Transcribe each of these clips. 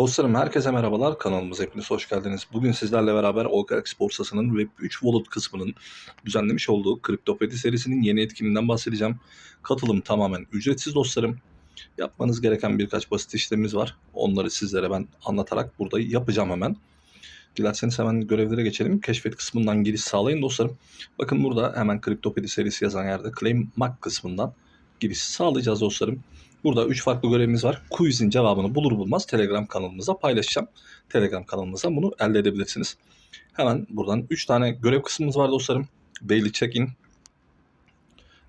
Dostlarım herkese merhabalar. Kanalımıza hepiniz hoş geldiniz. Bugün sizlerle beraber OKX borsasının Web3 Wallet kısmının düzenlemiş olduğu Kriptopedi serisinin yeni etkinliğinden bahsedeceğim. Katılım tamamen ücretsiz dostlarım. Yapmanız gereken birkaç basit işlemimiz var. Onları sizlere ben anlatarak burada yapacağım hemen. Dilerseniz hemen görevlere geçelim. Keşfet kısmından giriş sağlayın dostlarım. Bakın burada hemen Kriptopedi serisi yazan yerde Claim Mark kısmından giriş sağlayacağız dostlarım. Burada 3 farklı görevimiz var. Quiz'in cevabını bulur bulmaz Telegram kanalımıza paylaşacağım. Telegram kanalımıza bunu elde edebilirsiniz. Hemen buradan 3 tane görev kısmımız var dostlarım. Daily check-in,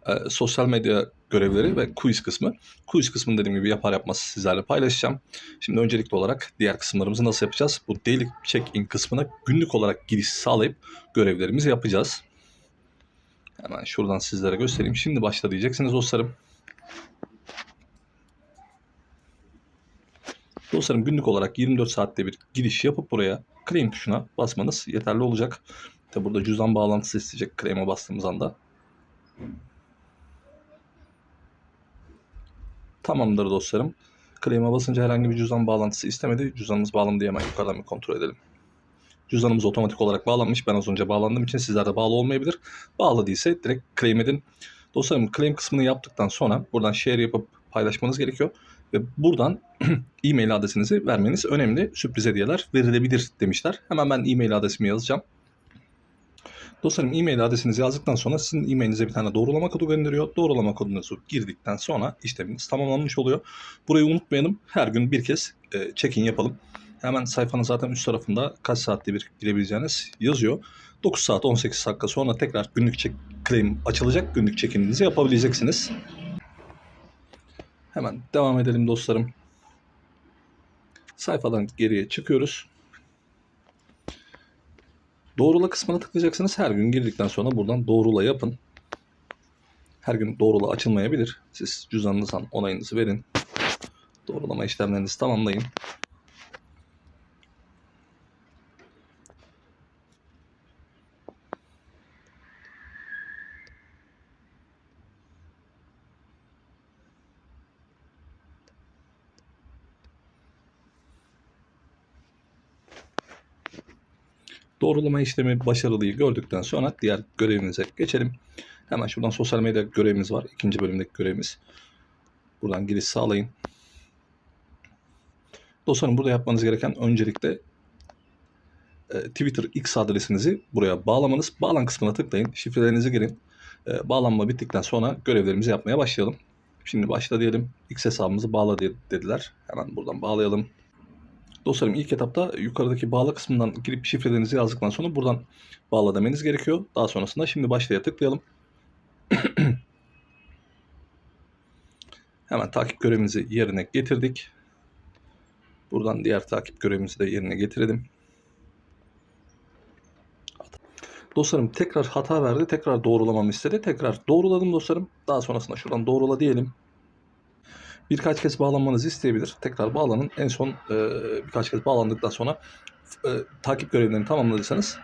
e, sosyal medya görevleri ve quiz kısmı. Quiz kısmını dediğim gibi yapar yapmaz sizlerle paylaşacağım. Şimdi öncelikli olarak diğer kısımlarımızı nasıl yapacağız? Bu daily check-in kısmına günlük olarak giriş sağlayıp görevlerimizi yapacağız. Hemen şuradan sizlere göstereyim. Şimdi başla diyeceksiniz dostlarım. Dostlarım günlük olarak 24 saatte bir giriş yapıp buraya claim tuşuna basmanız yeterli olacak. Tabi burada cüzdan bağlantısı isteyecek claim'e bastığımız anda. Tamamdır dostlarım. Claim'e basınca herhangi bir cüzdan bağlantısı istemedi. Cüzdanımız bağlı mı diye hemen yukarıdan bir kontrol edelim. Cüzdanımız otomatik olarak bağlanmış. Ben az önce bağlandığım için sizlerde bağlı olmayabilir. Bağlı değilse direkt claim edin. Dostlarım claim kısmını yaptıktan sonra buradan share yapıp paylaşmanız gerekiyor. Ve buradan e-mail adresinizi vermeniz önemli. Sürpriz hediyeler verilebilir demişler. Hemen ben e-mail adresimi yazacağım. Dostlarım e-mail adresinizi yazdıktan sonra sizin e-mailinize bir tane doğrulama kodu gönderiyor. Doğrulama kodunuzu girdikten sonra işleminiz tamamlanmış oluyor. Burayı unutmayalım. Her gün bir kez e, check-in yapalım. Hemen sayfanın zaten üst tarafında kaç saatte bir girebileceğiniz yazıyor. 9 saat 18 dakika sonra tekrar günlük check claim açılacak. Günlük check-in'inizi yapabileceksiniz. Hemen devam edelim dostlarım. Sayfadan geriye çıkıyoruz. Doğrula kısmına tıklayacaksınız. Her gün girdikten sonra buradan doğrula yapın. Her gün doğrula açılmayabilir. Siz cüzdanınızdan onayınızı verin. Doğrulama işlemlerinizi tamamlayın. Doğrulama işlemi başarılıyı gördükten sonra diğer görevimize geçelim. Hemen şuradan sosyal medya görevimiz var. İkinci bölümdeki görevimiz. Buradan giriş sağlayın. Dostlarım burada yapmanız gereken öncelikle e, Twitter X adresinizi buraya bağlamanız. Bağlan kısmına tıklayın. Şifrelerinizi girin. E, bağlanma bittikten sonra görevlerimizi yapmaya başlayalım. Şimdi başla diyelim. X hesabımızı bağla dediler. Hemen buradan bağlayalım. Dostlarım ilk etapta yukarıdaki bağla kısmından girip şifrelerinizi yazdıktan sonra buradan bağla demeniz gerekiyor. Daha sonrasında şimdi başlaya tıklayalım. Hemen takip görevimizi yerine getirdik. Buradan diğer takip görevimizi de yerine getirelim. Dostlarım tekrar hata verdi. Tekrar doğrulamamı istedi. Tekrar doğruladım dostlarım. Daha sonrasında şuradan doğrula diyelim. Birkaç kez bağlanmanızı isteyebilir. Tekrar bağlanın. En son e, birkaç kez bağlandıktan sonra e, takip görevlerini tamamladıysanız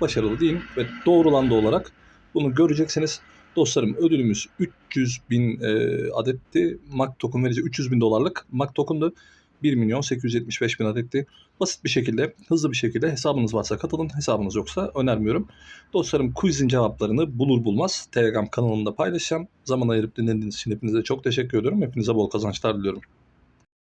başarılı diyeyim ve doğrulandı olarak bunu göreceksiniz. Dostlarım ödülümüz 300 bin e, adetti. MAC token verici 300 bin dolarlık MAC token'du. 1 milyon 875 bin adetti. Basit bir şekilde, hızlı bir şekilde hesabınız varsa katılın. Hesabınız yoksa önermiyorum. Dostlarım quizin cevaplarını bulur bulmaz Telegram kanalımda paylaşacağım. Zaman ayırıp dinlediğiniz için hepinize çok teşekkür ediyorum. Hepinize bol kazançlar diliyorum.